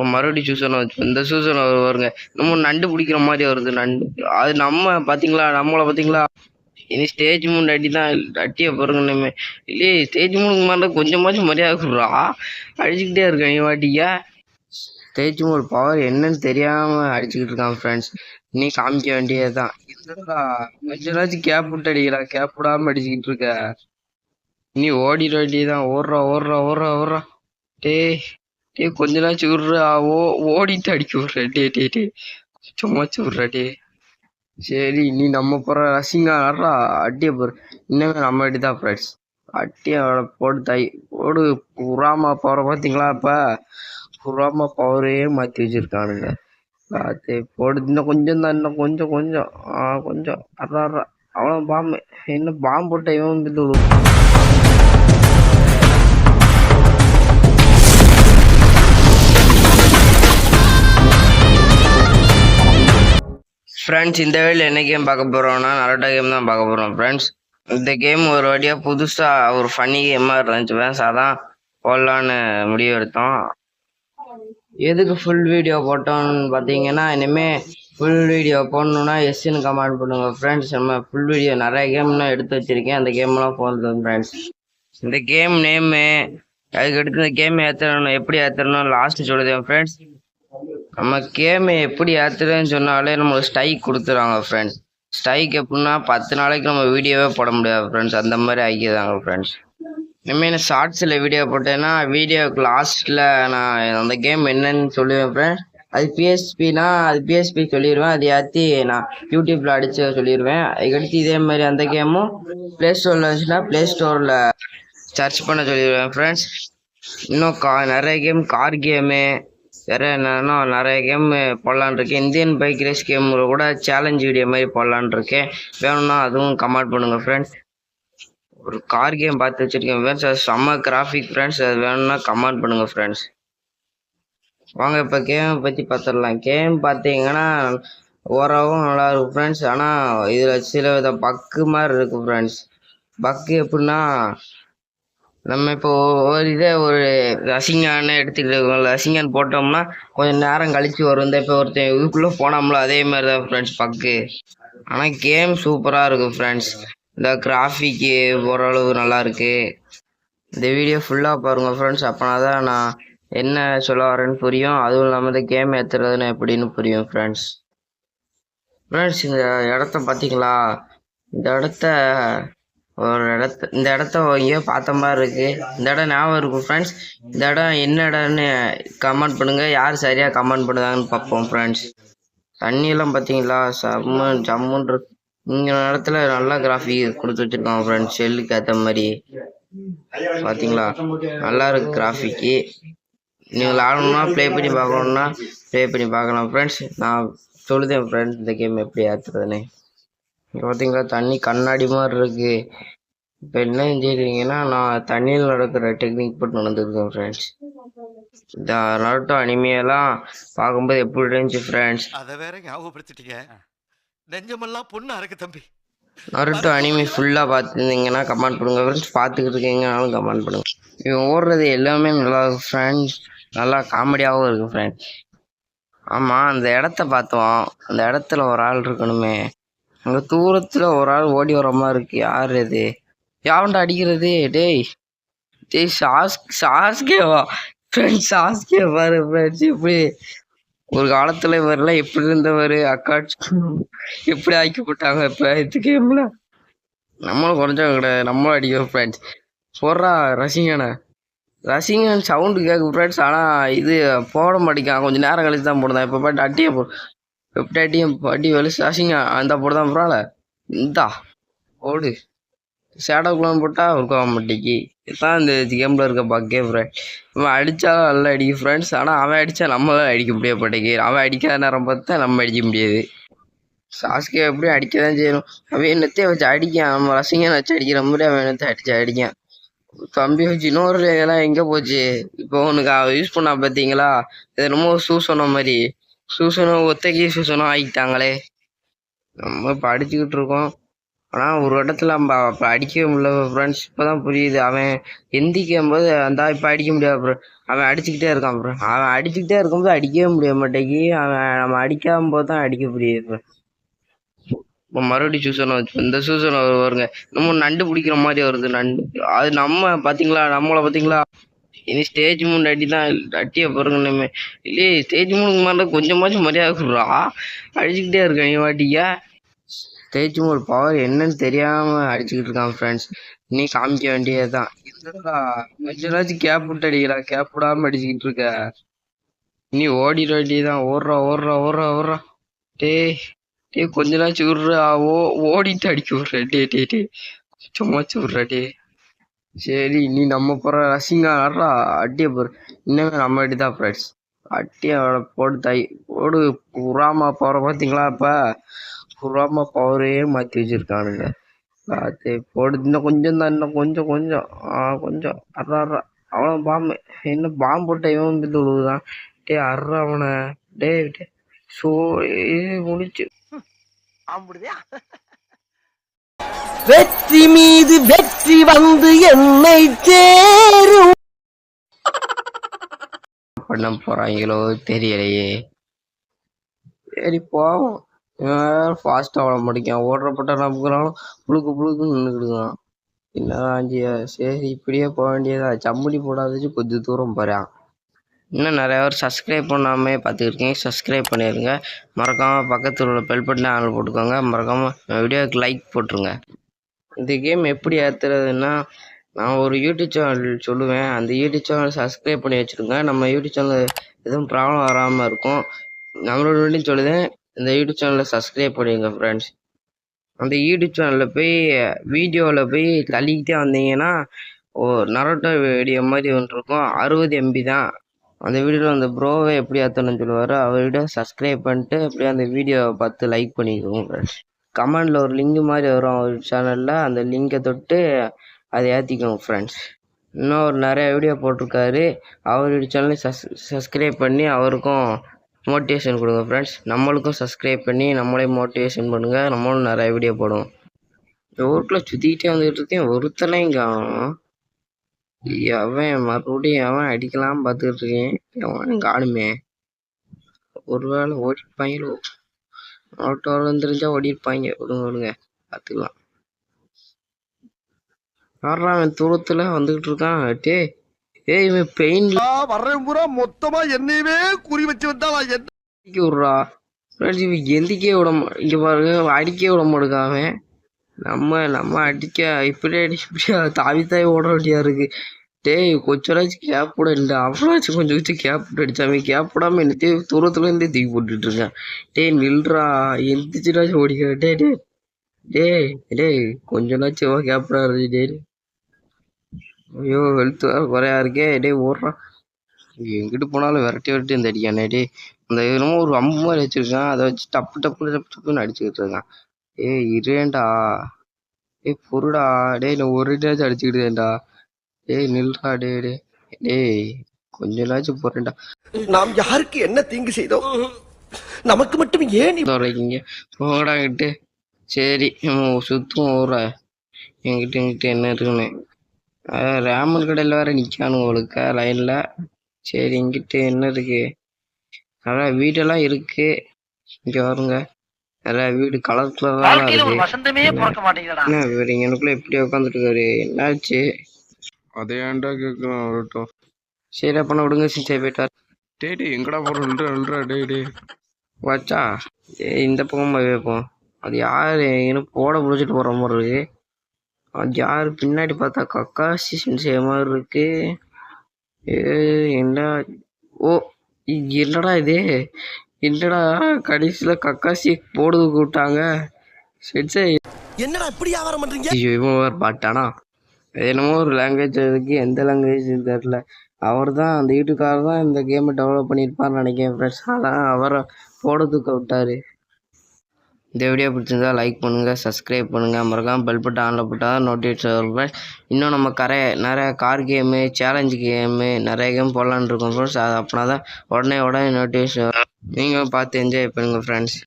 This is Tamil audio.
இப்போ மறுபடியும் சூசனை வச்சு இந்த சூசனை வருங்க. நம்ம நண்டு பிடிக்கிற மாதிரி வருது நண்டு. அது நம்ம பார்த்தீங்களா நம்மளை பார்த்தீங்களா இனி ஸ்டேஜ் மூணு அடி தான் அட்டியை பாருங்க நம்ம. இல்லையே ஸ்டேஜ் மூணுக்கு மாதிரி கொஞ்சமாச்சும் மரியாதை கொடுறா. அடிச்சுக்கிட்டே இருக்கேன் நீ வாட்டியா ஸ்டேஜ் மூணு பவர் என்னன்னு தெரியாமல் அடிச்சுக்கிட்டு இருக்கான் ஃப்ரெண்ட்ஸ் நீ காமிக்க வேண்டியதுதான். தான் கொஞ்ச நாச்சும் கேப் விட்டு அடிக்கிறா. கேப் விடாமல் அடிச்சுக்கிட்டு இருக்க. நீ ஓடிட வேண்டியதுதான். ஓடுறா ஓடுறா ஓடுறா ஓடுறா. டேய். டேய் கொஞ்ச நாச்சும் விட்றா ஓ ஓடிட்டு அடிக்க விட்ற. டே டே டே சும்மா விட்றா டே சரி நீ நம்ம போற ரசிங்கா ஆடுறா. அட்டியே போற இன்னமே நம்ம அடி தான் ஃப்ரெண்ட்ஸ் அட்டிய போடு தை போடு. புறாமா பவரை பார்த்தீங்களா இப்போ புறாமா பவரே மாற்றி வச்சிருக்கானுங்க. பார்த்து போடு. இன்னும் கொஞ்சம் தான் இன்னும் கொஞ்சம் கொஞ்சம். ஆ கொஞ்சம். அட்ரா அட்ரா அவ்வளோ பாம்பு. என்ன பாம்பு போட்ட இவன் வந்து விழுவும். ஃப்ரெண்ட்ஸ் இந்த வேலையில் என்ன கேம் பார்க்க போகிறோம்னா நரோட்டா கேம் தான் பார்க்க போகிறோம் ஃப்ரெண்ட்ஸ் இந்த கேம் ஒரு வாட்டியாக புதுசாக ஒரு ஃபன்னி கேமாக இருந்துச்சு ஃப்ரெண்ட்ஸ் அதான் போடலான்னு முடிவு எடுத்தோம். எதுக்கு ஃபுல் வீடியோ போட்டோம்னு பார்த்தீங்கன்னா இனிமேல் ஃபுல் வீடியோ போடணுன்னா எஸ்ன்னு கமெண்ட் பண்ணுங்க ஃப்ரெண்ட்ஸ் நம்ம ஃபுல் வீடியோ நிறைய கேம்லாம் எடுத்து வச்சிருக்கேன். அந்த கேம்லாம் போடுறது ஃப்ரெண்ட்ஸ் இந்த கேம் நேமு அதுக்கடுத்து இந்த கேம் ஏற்றணும் எப்படி ஏற்றணும் லாஸ்ட்டு சொல்லுதேன் ஃப்ரெண்ட்ஸ் நம்ம கேமை எப்படி ஏற்றுறேன்னு சொன்னாலே நம்மளுக்கு ஸ்டைக் கொடுத்துறாங்க ஃப்ரெண்ட்ஸ் ஸ்ட்ரைக் எப்படின்னா பத்து நாளைக்கு நம்ம வீடியோவே போட முடியாது ஃப்ரெண்ட்ஸ் அந்த மாதிரி ஆக்கிடுறாங்க ஃப்ரெண்ட்ஸ் இனிமேல் நான் ஷார்ட்ஸில் வீடியோ போட்டேன்னா வீடியோக்கு லாஸ்ட்டில் நான் அந்த கேம் என்னன்னு சொல்லுவேன் ஃப்ரெண்ட்ஸ் அது பிஎஸ்பினா அது பிஎஸ்பி சொல்லிடுவேன் அதை ஏற்றி நான் யூடியூப்பில் அடித்து சொல்லிடுவேன் அதுக்கடுத்து இதே மாதிரி அந்த கேமும் ப்ளே ஸ்டோரில் இருந்துச்சுன்னா ப்ளே ஸ்டோரில் சர்ச் பண்ண சொல்லிடுவேன் ஃப்ரெண்ட்ஸ் இன்னும் கா நிறைய கேம் கார் கேமு வேறு என்னன்னா நிறைய கேம் போடலான் இருக்கேன் இந்தியன் பைக் ரேஸ் கேம் கூட சேலஞ்ச் வீடியோ மாதிரி போடலான் இருக்கேன் வேணும்னா அதுவும் கமெண்ட் பண்ணுங்கள் ஃப்ரெண்ட்ஸ் ஒரு கார் கேம் பார்த்து வச்சுருக்கேன் ஃப்ரெண்ட்ஸ் அது செம்ம கிராஃபிக் ஃப்ரெண்ட்ஸ் அது வேணும்னா கமெண்ட் பண்ணுங்கள் ஃப்ரெண்ட்ஸ் வாங்க இப்போ கேம் பற்றி பார்த்துடலாம் கேம் பார்த்தீங்கன்னா ஓரளவும் நல்லா இருக்கும் ஃப்ரெண்ட்ஸ் ஆனால் இதில் சில வித பக்கு மாதிரி இருக்குது ஃப்ரெண்ட்ஸ் பக்கு எப்படின்னா நம்ம இப்போ ஒரு இதே ஒரு ரசிங்கான்னு எடுத்துக்கிட்டு ரசிங்கான் போட்டோம்னா கொஞ்சம் நேரம் கழித்து வரும். இந்த இப்போ ஒருத்தன் இதுக்குள்ளே போனோம்ல அதே மாதிரி தான் ஃப்ரெண்ட்ஸ் பக்கு. ஆனால் கேம் சூப்பராக இருக்கும் ஃப்ரெண்ட்ஸ் இந்த கிராஃபிக்கு ஓரளவு நல்லா இருக்கு. இந்த வீடியோ ஃபுல்லாக பாருங்கள் ஃப்ரெண்ட்ஸ் அப்போனா தான் நான் என்ன சொல்ல வரேன்னு புரியும். அதுவும் இல்லாமல் இந்த கேம் ஏற்றுறதுன்னு எப்படின்னு புரியும் ஃப்ரெண்ட்ஸ் ஃப்ரெண்ட்ஸ் இந்த இடத்த பார்த்தீங்களா? இந்த இடத்த ஒரு இடத்த இந்த இடத்த எங்கேயோ பார்த்த மாதிரி இருக்குது இந்த இடம் ஞாபகம் இருக்கும் ஃப்ரெண்ட்ஸ் இந்த இடம் என்ன இடம்னு கமெண்ட் பண்ணுங்கள் யார் சரியாக கமெண்ட் பண்ணுதாங்கன்னு பார்ப்போம் ஃப்ரெண்ட்ஸ் தண்ணியெல்லாம் பார்த்தீங்களா? செம்ம ஜம்முன்னு இங்கே இடத்துல நல்லா கிராஃபிக் கொடுத்து வச்சுருக்காங்க ஃப்ரெண்ட்ஸ் செல்லுக்கு ஏற்ற மாதிரி. பார்த்தீங்களா? நல்லா இருக்கு கிராஃபிக்கு நீங்கள் ஆடணும்னா ப்ளே பண்ணி பார்க்கணுன்னா ப்ளே பண்ணி பார்க்கலாம் ஃப்ரெண்ட்ஸ் நான் சொல்லுதேன் ஃப்ரெண்ட்ஸ் இந்த கேம் எப்படி ஏற்றுறதுன்னு இங்க பார்த்தீங்களா தண்ணி கண்ணாடி மாதிரி இருக்கு. இப்போ என்ன செஞ்சுருக்கீங்கன்னா நான் தண்ணியில் நடக்கிற டெக்னிக் போட்டு நடந்துருக்கேன் ஃப்ரெண்ட்ஸ் இந்த நருட்டோ அனிமையெல்லாம் பார்க்கும்போது எப்படி இருந்துச்சு ஃப்ரெண்ட்ஸ் அத வேற ஞாபகப்படுத்திட்டீங்க. நெஞ்சமெல்லாம் பொண்ணு அறக்கு தம்பி. நருட்டோ அனிமி ஃபுல்லாக பார்த்துருந்தீங்கன்னா கமெண்ட் பண்ணுங்க ஃப்ரெண்ட்ஸ் பார்த்துக்கிட்டு இருக்கீங்கனாலும் கமெண்ட் பண்ணுங்க. இவன் ஓடுறது எல்லாமே நல்லா இருக்கு ஃப்ரெண்ட்ஸ் நல்லா காமெடியாகவும் இருக்கு ஃப்ரெண்ட்ஸ் ஆமாம் அந்த இடத்த பார்த்தோம். அந்த இடத்துல ஒரு ஆள் இருக்கணுமே. அங்கே தூரத்தில் ஒரு ஆள் ஓடி வர மாதிரி இருக்கு. யார் அது யாவன்டா அடிக்கிறது. டேய். டேய் சாஸ் சாஸ்கேவா ஃப்ரெண்ட்ஸ் சாஸ்கே பாரு ஃப்ரெண்ட்ஸ் இப்படி ஒரு காலத்தில் இவரெல்லாம் எப்படி இருந்தவர்? அக்காட்சி எப்படி ஆக்கி போட்டாங்க இப்போ இது கேம்ல நம்மளும் குறைஞ்சவங்க கிடையாது. நம்மளும் அடிக்கிறோம் ஃப்ரெண்ட்ஸ் போடுறா ரசிகனை. ரசிகன் சவுண்டு கேட்கும் ஃப்ரெண்ட்ஸ் ஆனால் இது போட மாட்டேங்கான் கொஞ்சம் நேரம் கழிச்சு தான் போடுதான். இப்போ பாட்டு அட்டியை போ எப்படி பாட்டி அடி வெளிச்சு ரசிங்க அந்த போடுதான் போகிறாள் இந்தா ஓடு. சேடோ சேடோக்குள்ள போட்டால் ஒர்க் ஆக மாட்டேங்கி. இதுதான் இந்த கேமில் இருக்க பக்கே ஃப்ரெண்ட் இவன் அடித்தா நல்லா அடிக்கும் ஃப்ரெண்ட்ஸ் ஆனால் அவன் அடித்தா நம்மளால அடிக்க முடிய மாட்டேங்கி. அவன் அடிக்காத நேரம் பார்த்தா நம்ம அடிக்க முடியாது. சாஸ்கே எப்படியும் அடிக்க தான் செய்யணும். அவன் என்னத்தையும் வச்சு அடிக்கான். நம்ம ரசிங்கன்னு வச்சு அடிக்கிற மாதிரி அவன் என்னத்தை அடிச்சு அடிக்கான். தம்பி வச்சு இன்னொரு இதெல்லாம் எங்கே போச்சு? இப்போ உனக்கு யூஸ் பண்ணா பார்த்தீங்களா? இது என்னமோ சொன்ன மாதிரி. சூசனம் ஒத்தகி சூசனம் ஆகிட்டாங்களே. நம்ம இப்போ அடிச்சுக்கிட்டு இருக்கோம். ஆனால் ஒரு இடத்துல நம்ம அப்போ அடிக்கவே முடியல ஃப்ரெண்ட்ஸ் இப்போ தான் புரியுது. அவன் எந்திக்கும் போது அந்த இப்போ அடிக்க முடியாது ப்ரோ அவன் அடிச்சுக்கிட்டே இருக்கான் ப்ரோ அவன் அடிச்சுக்கிட்டே இருக்கும்போது அடிக்கவே முடிய மாட்டேங்கி அவன் நம்ம அடிக்காம போது தான் அடிக்க புரியுது ப்ரோ இப்போ மறுபடியும் சூசனை வச்சு இந்த சூசனை வருங்க. நம்ம நண்டு பிடிக்கிற மாதிரி வருது நண்டு. அது நம்ம பார்த்தீங்களா நம்மளை பார்த்தீங்களா இனி ஸ்டேஜ் மூணு அடி தான் அட்டியை பாருங்க இல்லையே ஸ்டேஜ் மூணுக்கு மாதிரி கொஞ்சமாச்சும் மரியாதை கொடுறா? அடிச்சுக்கிட்டே இருக்கேன் இவன் வாட்டியா ஸ்டேஜ் மூணு பவர் என்னன்னு தெரியாம அடிச்சுக்கிட்டு இருக்கான் ஃப்ரெண்ட்ஸ் நீ காமிக்க வேண்டியது தான் கொஞ்சமாச்சும் கேப் விட்டு அடிக்கிறா. கேப் விடாம அடிச்சுக்கிட்டு இருக்க. நீ ஓடிட வேண்டியதுதான். ஓடுறா ஓடுறா ஓடுறா ஓடுறா. டேய் டேய் கொஞ்ச நாச்சு விட்றா ஓ ஓடிட்டு அடிக்க விட்ற. டே டே டே சும்மாச்சு விட்றா டே சரி நீ நம்ம போற ரசிங்கா ஆடுறா அட்டிய போற இன்னமே நம்ம அடி தான் ஃப்ரெண்ட்ஸ் அட்டிய அவளை போட்டு தை போடு புறாமா போற பார்த்தீங்களா இப்ப புறாமா பவரே மாற்றி வச்சிருக்கானுங்க. அது போடு இன்னும் கொஞ்சம் தான் இன்னும் கொஞ்சம் கொஞ்சம். ஆ கொஞ்சம். அறா அறா அவ்வளோ பாம்பு. என்ன பாம்பு போட்ட இவன் வந்து விழுவுதான் டே அறா அவனை. டே டே இது முடிச்சு வெற்றி மீது வெற்றி வந்து என்னை சேரும் பண்ண போறாங்களோ தெரியலையே. சரி போவோம். ஃபாஸ்ட்டாக ஓட முடிக்கும் ஓடுறப்பட்ட நமக்குறாலும் புழுக்கு புழுக்குன்னு நின்றுக்கிடுவான் என்னதான் சரி இப்படியே போக வேண்டியதா? சம்பளி போடாதச்சு கொஞ்சம் தூரம் போகிறான் இன்னும் நிறைய பேர் சப்ஸ்கிரைப் பண்ணாமே பார்த்துருக்கீங்க சப்ஸ்கிரைப் பண்ணிடுங்க. மறக்காமல் பக்கத்தில் உள்ள பெல் பட்டனை ஆன் போட்டுக்கோங்க. மறக்காமல் வீடியோவுக்கு லைக் போட்டுருங்க. இந்த கேம் எப்படி ஏற்றுறதுன்னா நான் ஒரு யூடியூப் சேனல் சொல்லுவேன். அந்த யூடியூப் சேனல் சப்ஸ்கிரைப் பண்ணி வச்சுருங்க. நம்ம யூடியூப் சேனல் எதுவும் ப்ராப்ளம் வராமல் இருக்கும். நம்மளோட வேண்டியும் சொல்லுதேன். இந்த யூடியூப் சேனலை சப்ஸ்கிரைப் பண்ணிடுங்க ஃப்ரெண்ட்ஸ் அந்த யூடியூப் சேனலில் போய் வீடியோவில் போய் தள்ளிக்கிட்டே வந்தீங்கன்னா ஓ நரோட்டோ வீடியோ மாதிரி ஒன்று இருக்கும். அறுபது எம்பி தான். அந்த வீடியோவில் அந்த ப்ரோவை எப்படி ஏற்றணும்னு சொல்லுவார் அவர் வீடியோ சப்ஸ்கிரைப் பண்ணிட்டு அப்படியே அந்த வீடியோவை பார்த்து லைக் பண்ணிக்கோங்க ஃப்ரெண்ட்ஸ் கமெண்டில் ஒரு லிங்க் மாதிரி வரும் அவர் சேனலில் அந்த லிங்கை தொட்டு அதை ஏற்றிக்கோங்க ஃப்ரெண்ட்ஸ் இன்னும் ஒரு நிறையா வீடியோ போட்டிருக்காரு. அவர் சேனலை சஸ் சப்ஸ்கிரைப் பண்ணி அவருக்கும் மோட்டிவேஷன் கொடுங்க ஃப்ரெண்ட்ஸ் நம்மளுக்கும் சப்ஸ்கிரைப் பண்ணி நம்மளே மோட்டிவேஷன் பண்ணுங்கள் நம்மளும் நிறையா வீடியோ போடுவோம். இந்த ஊருக்குள்ளே சுற்றிக்கிட்டே வந்துக்கிட்டு இருக்கேன். ஒருத்தனையும் இங்கே அவன் மறுபடியும் அவன் அடிக்கலாம் பார்த்துக்கிட்டு இருக்கேன். அவன் காணுமே. ஒருவேளை ஓடிப்பாங்களோ. ஆட்டோ தெரிஞ்சா ஓடிருப்பாங்க விடுங்க விடுங்க. பார்த்துக்கலாம். யாரா அவன் தூரத்தில் வந்துக்கிட்டு இருக்கான்? டே ஏய் இவன் பெயின்ல வர்றேன் பூரா மொத்தமா என்னையவே குறி வச்சு வந்தா நான் என்ன விட்றா. எந்திக்கே விட இங்கே பாருங்க அடிக்க விட மாட்டேங்க அவன். நம்ம நம்ம அடிக்க இப்படியே அடி இப்படியா தாவி தாவி ஓட வேண்டியா இருக்கு. டேய் கொஞ்சராச்சும் கேப் கூட இல்லை அவ்வளோச்சும் கொஞ்சம் கொஞ்சம் கேப் போட்டு அடிச்சாமே கேப் போடாமல் என்னத்தையும் தூரத்துலேருந்தே தூக்கி போட்டுட்ருக்கேன் டேய் நில்றா. எந்திரிச்சுடாச்சும் ஓடிக்கிற. டே டே டேய் டேய் கொஞ்ச நாச்சும் கேப் போடாது டே ஐயோ ஹெல்த் வேறு குறையா இருக்கே. டேய் ஓடுறான். எங்கிட்டு போனாலும் விரட்டி விரட்டி இந்த அடிக்கானே. டே அந்த என்னமோ ஒரு அம்பு மாதிரி வச்சிருக்கான். அதை வச்சு டப்பு டப்பு டப்பு டப்புன்னு அடிச்சுக்கிட்டு இருக்கான். ஏய் இரேண்டா ஏய் பொருடா டேய் நான் ஒரு டேஜ் அடிச்சுக்கிட்டேன்டா. டேய் நில்றா டேய் டேய். டேய் கொஞ்ச நாச்சும் போறேன்டா. நாம் யாருக்கு என்ன தீங்கு செய்தோம் நமக்கு மட்டும் ஏன் வரைக்கிங்க போடாங்கிட்டு சரி சுத்தம் ஊற எங்கிட்ட எங்கிட்ட என்ன இருக்குன்னு. அஹ் ராமன் கடையில் வேற நிற்கானுங்க உங்களுக்கு லைனில் சரி எங்கிட்ட என்ன இருக்கு? அதான் வீடெல்லாம் இருக்கு. இங்கே வருங்க. நிறைய வீடு கலர் கலராக இருக்கு. என்ன இவர் எனக்குள்ள எப்படி உட்காந்துட்டு இருக்காரு. என்னாச்சு? அதை ஏன்டா கேட்குறான் அவர்கிட்ட? சரி அப்போ விடுங்க சின்சாய் போயிட்டார் டேய் டேய் எங்கடா போற? அல்றா டேய் வச்சா? ஏய் இந்த பக்கம் போய் வைப்போம் அது யார்? எங்கன்னு போட பிடிச்சிட்டு போகிற மாதிரி இருக்கு. அது யார்? பின்னாடி பார்த்தா கக்காசி சின்சாய் மாதிரி இருக்கு. ஏ என்ன ஓ என்னடா இது? என்னடா? கடைசியில் கக்காசி போடுது கூப்பிட்டாங்க சின்சாய் என்னடா இப்படி வியாபாரம் பண்றீங்க? ஐயோ இவன் பாட்டானா? என்னமோ ஒரு லாங்குவேஜ் அதுக்கு எந்த லாங்குவேஜ் தெரில அவர் தான் அந்த யூடியூப்காரர் தான் இந்த கேமை டெவலப் பண்ணியிருப்பார்னு நினைக்கிறேன் ஃப்ரெண்ட்ஸ் அதான் அவரை போடுறதுக்கு விட்டாரு. இந்த வீடியோ பிடிச்சிருந்தா லைக் பண்ணுங்கள் சப்ஸ்கிரைப் பண்ணுங்கள் மறக்காமல் பெல் பட்டன் ஆனில் போட்டால் தான் நோட்டிஃபிகேஷன் வரும் இன்னும் நம்ம கரை நிறைய கார் கேமு சேலஞ்சு கேமு நிறைய கேம் போடலான்னு இருக்கோம் ஃப்ரெண்ட்ஸ் அது அப்படின்னா தான் உடனே உடனே நோட்டிஃபிகேஷன் வரும். நீங்களும் பார்த்து என்ஜாய் பண்ணுங்கள் ஃப்ரெண்ட்ஸ்